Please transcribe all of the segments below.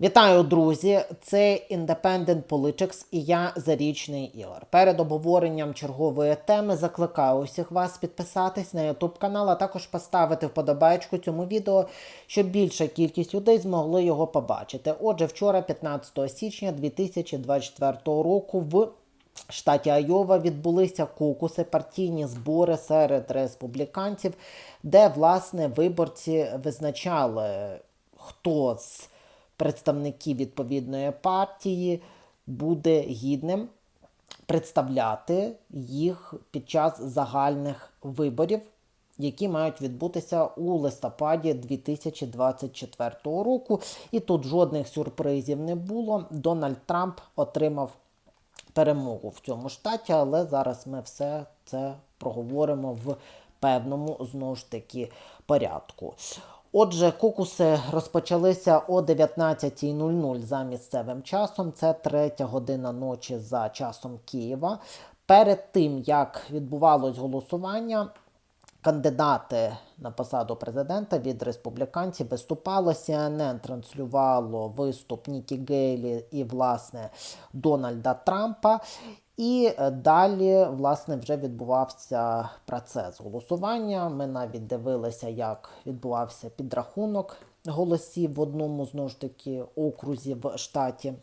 Вітаю, друзі! Це Independent Politics і я Зарічний Ігор. Перед обговоренням чергової теми закликаю усіх вас підписатись на YouTube канал, а також поставити вподобайку цьому відео, щоб більша кількість людей змогли його побачити. Отже, вчора, 15 січня 2024 року, в штаті Айова відбулися кокуси, партійні збори серед республіканців, де власне виборці визначали, хто з представників відповідної партії буде гідним представляти їх під час загальних виборів, які мають відбутися у листопаді 2024 року. І тут жодних сюрпризів не було. Дональд Трамп отримав перемогу в цьому штаті, але зараз ми все це проговоримо в певному знову ж таки порядку. Отже, кокуси розпочалися о 19.00 за місцевим часом. Це третя година ночі за часом Києва. Перед тим як відбувалось голосування, кандидати на посаду президента від республіканців виступало. CNN транслювало виступ Нікі Гейлі і власне Дональда Трампа. І е, далі, власне, вже відбувався процес голосування. Ми навіть дивилися, як відбувався підрахунок голосів в одному знову ж таки окрузі в штаті.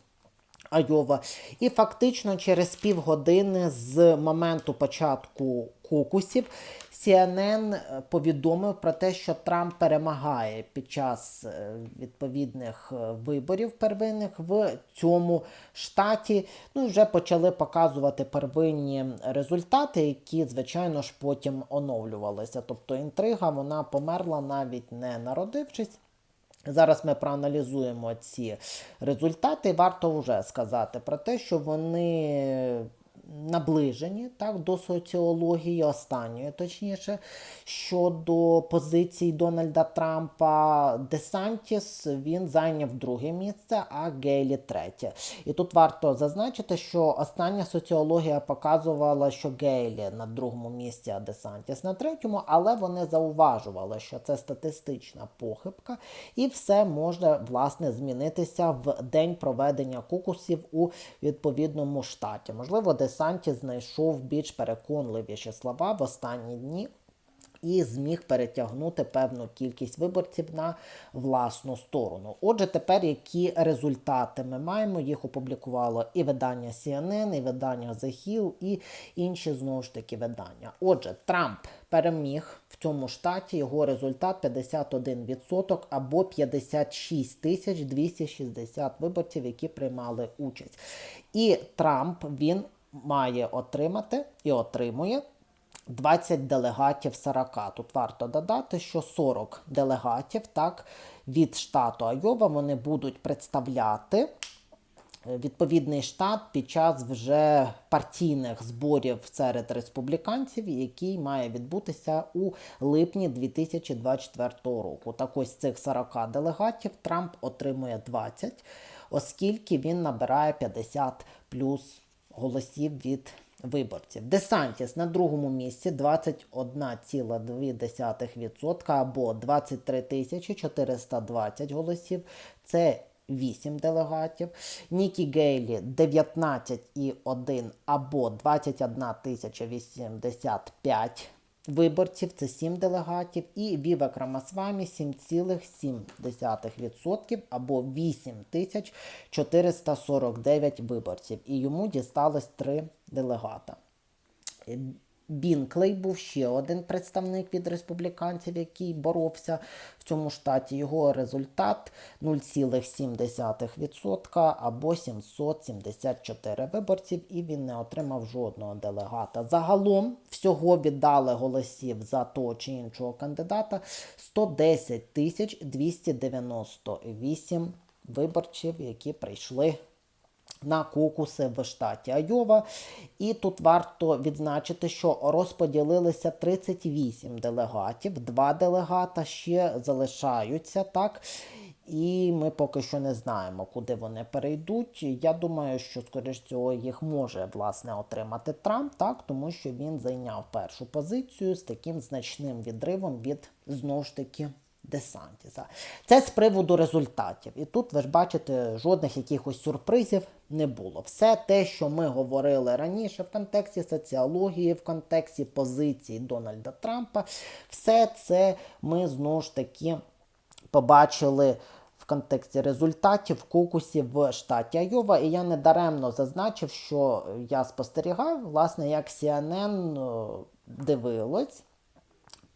Айова. І фактично через півгодини з моменту початку кокусів CNN повідомив про те, що Трамп перемагає під час е, відповідних е, виборів первинних в цьому штаті. Ну вже почали показувати первинні результати, які, звичайно ж, потім оновлювалися. Тобто інтрига вона померла навіть не народившись. Зараз ми проаналізуємо ці результати. Варто вже сказати про те, що вони наближені так, до соціології останньої, точніше, щодо позицій Дональда Трампа, Десантіс він зайняв друге місце, а Гейлі третє. І тут варто зазначити, що остання соціологія показувала, що Гейлі на другому місці, а Десантіс на третьому, але вони зауважували, що це статистична похибка, і все може власне змінитися в день проведення кукусів у відповідному штаті. Можливо, Десанті знайшов більш переконливіші слова в останні дні. І зміг перетягнути певну кількість виборців на власну сторону. Отже, тепер які результати ми маємо? Їх опублікувало і видання CNN, і видання The Hill, і інші знову ж таки видання. Отже, Трамп переміг в цьому штаті. Його результат 51% або 56 тисяч 260 виборців, які приймали участь. І Трамп він має отримати і отримує. 20 делегатів 40. Тут варто додати, що 40 делегатів так, від штату Айова вони будуть представляти відповідний штат під час вже партійних зборів серед республіканців, який має відбутися у липні 2024 року. Так ось цих 40 делегатів Трамп отримує 20, оскільки він набирає 50 плюс голосів від виборців. Десантіс на другому місці 21,2% або 23 тисячі 420 голосів. Це 8 делегатів. Нікі Гейлі 19,1 або 21 тисяча 85 виборців, це 7 делегатів. І Віва Крамасвамі 7,7% або 8 тисяч 449 виборців. І йому дісталось 3 делегата. Бінклей був ще один представник від республіканців, який боровся в цьому штаті. Його результат 0,7% або 774 виборців, і він не отримав жодного делегата. Загалом всього віддали голосів за того чи іншого кандидата 110 тисяч 298 виборців, які прийшли на кокуси в штаті Айова. І тут варто відзначити, що розподілилися 38 делегатів, два делегата ще залишаються так. І ми поки що не знаємо, куди вони перейдуть. Я думаю, що, скоріш цього, їх може власне отримати Трамп, так, тому що він зайняв першу позицію з таким значним відривом від знову ж таки Десантіса. Це з приводу результатів. І тут ви ж бачите, жодних якихось сюрпризів не було. Все те, що ми говорили раніше в контексті соціології, в контексті позиції Дональда Трампа, все це ми знову ж таки побачили в контексті результатів в кокусі в штаті Айова. І я не даремно зазначив, що я спостерігав, власне, як CNN е, дивилось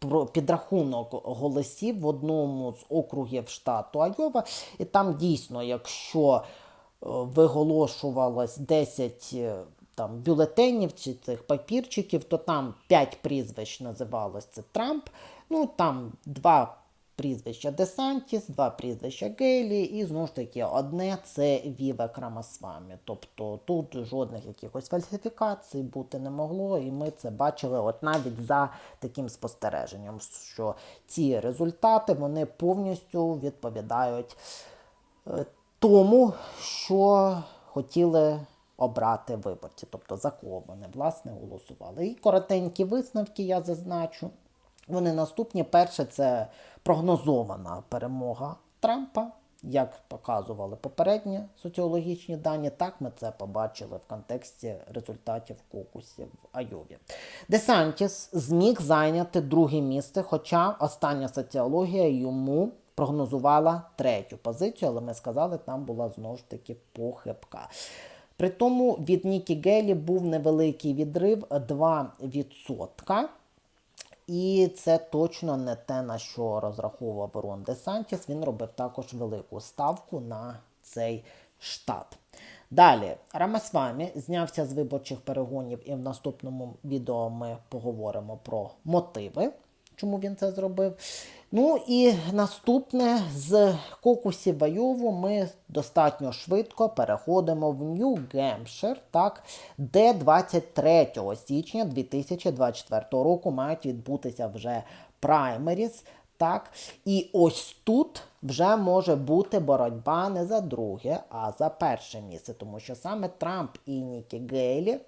про підрахунок голосів в одному з округів штату Айова. І там дійсно, якщо е, виголошувалось 10 е, там, бюлетенів чи цих папірчиків, то там 5 прізвищ називалось це Трамп. Ну там два прізвища Десантіс, два прізвища Гейлі, і знову ж таки одне це Віве Крамасвамі. Тобто тут жодних якихось фальсифікацій бути не могло, і ми це бачили от навіть за таким спостереженням, що ці результати вони повністю відповідають е, тому, що хотіли обрати виборці, тобто за кого вони власне голосували. І коротенькі висновки я зазначу. Вони наступні. Перше, це прогнозована перемога Трампа. Як показували попередні соціологічні дані, так ми це побачили в контексті результатів кокусів в Айові. Десантіс зміг зайняти друге місце, хоча остання соціологія йому прогнозувала третю позицію, але ми сказали, там була знову ж таки похибка. При тому від Нікі Гелі був невеликий відрив 2%. І це точно не те, на що розраховував Рон Десантіс. Він робив також велику ставку на цей штат. Далі, Рамасвамі знявся з виборчих перегонів, і в наступному відео ми поговоримо про мотиви, чому він це зробив. Ну і наступне з кокусів Байову ми достатньо швидко переходимо в Нью-Гемпшир, так, де 23 січня 2024 року мають відбутися вже праймеріс. Так, і ось тут вже може бути боротьба не за друге, а за перше місце, тому що саме Трамп і Нікі Гейлі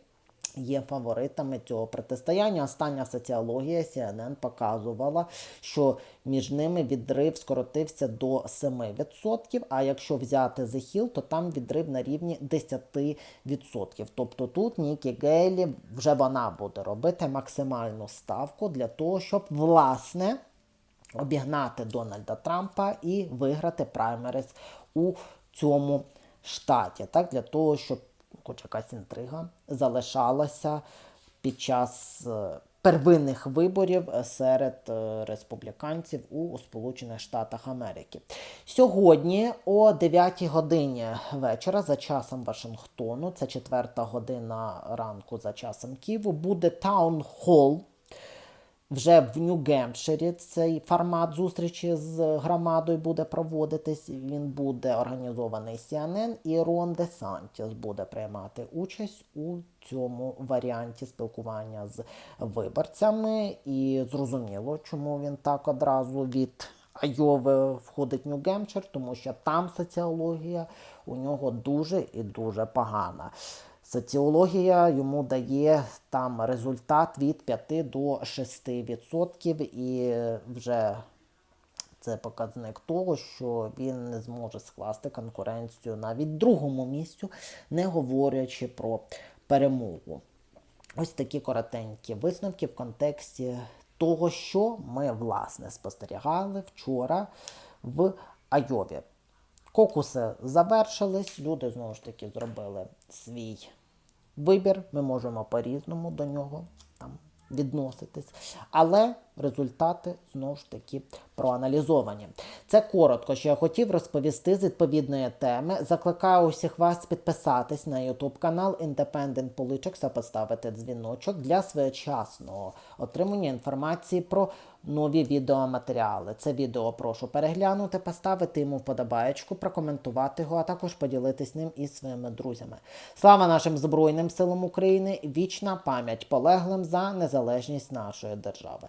є фаворитами цього протистояння. Остання соціологія CNN показувала, що між ними відрив скоротився до 7%, а якщо взяти The Hill, то там відрив на рівні 10%. Тобто тут Нікі Гейлі вже вона буде робити максимальну ставку для того, щоб власне обігнати Дональда Трампа і виграти праймерис у цьому штаті. Так, Для того, щоб хоч якась інтрига залишалася під час е, первинних виборів серед е, республіканців у Сполучених Штатах Америки. Сьогодні о 9 годині вечора за часом Вашингтону, це 4 година ранку за часом Києву, буде таун-холл вже в Нью-Гемпширі цей формат зустрічі з громадою буде проводитись. Він буде організований CNN і Рон Де Сантіс буде приймати участь у цьому варіанті спілкування з виборцями. І зрозуміло, чому він так одразу від Айови входить Нью-Гемпшир, тому що там соціологія у нього дуже і дуже погана. Соціологія йому дає там результат від 5 до 6%, і вже це показник того, що він не зможе скласти конкуренцію навіть другому місцю, не говорячи про перемогу. Ось такі коротенькі висновки в контексті того, що ми власне спостерігали вчора в Айові. Кокуси завершились, люди знову ж таки зробили свій вибір. Ми можемо по-різному до нього там відноситись. Але результати знову ж таки проаналізовані. Це коротко, що я хотів розповісти з відповідної теми. Закликаю усіх вас підписатись на YouTube канал Independent Politics та поставити дзвіночок для своєчасного отримання інформації про нові відеоматеріали. Це відео прошу переглянути, поставити йому вподобаєчку, прокоментувати його, а також поділитись ним із своїми друзями. Слава нашим Збройним силам України! Вічна пам'ять полеглим за незалежність нашої держави.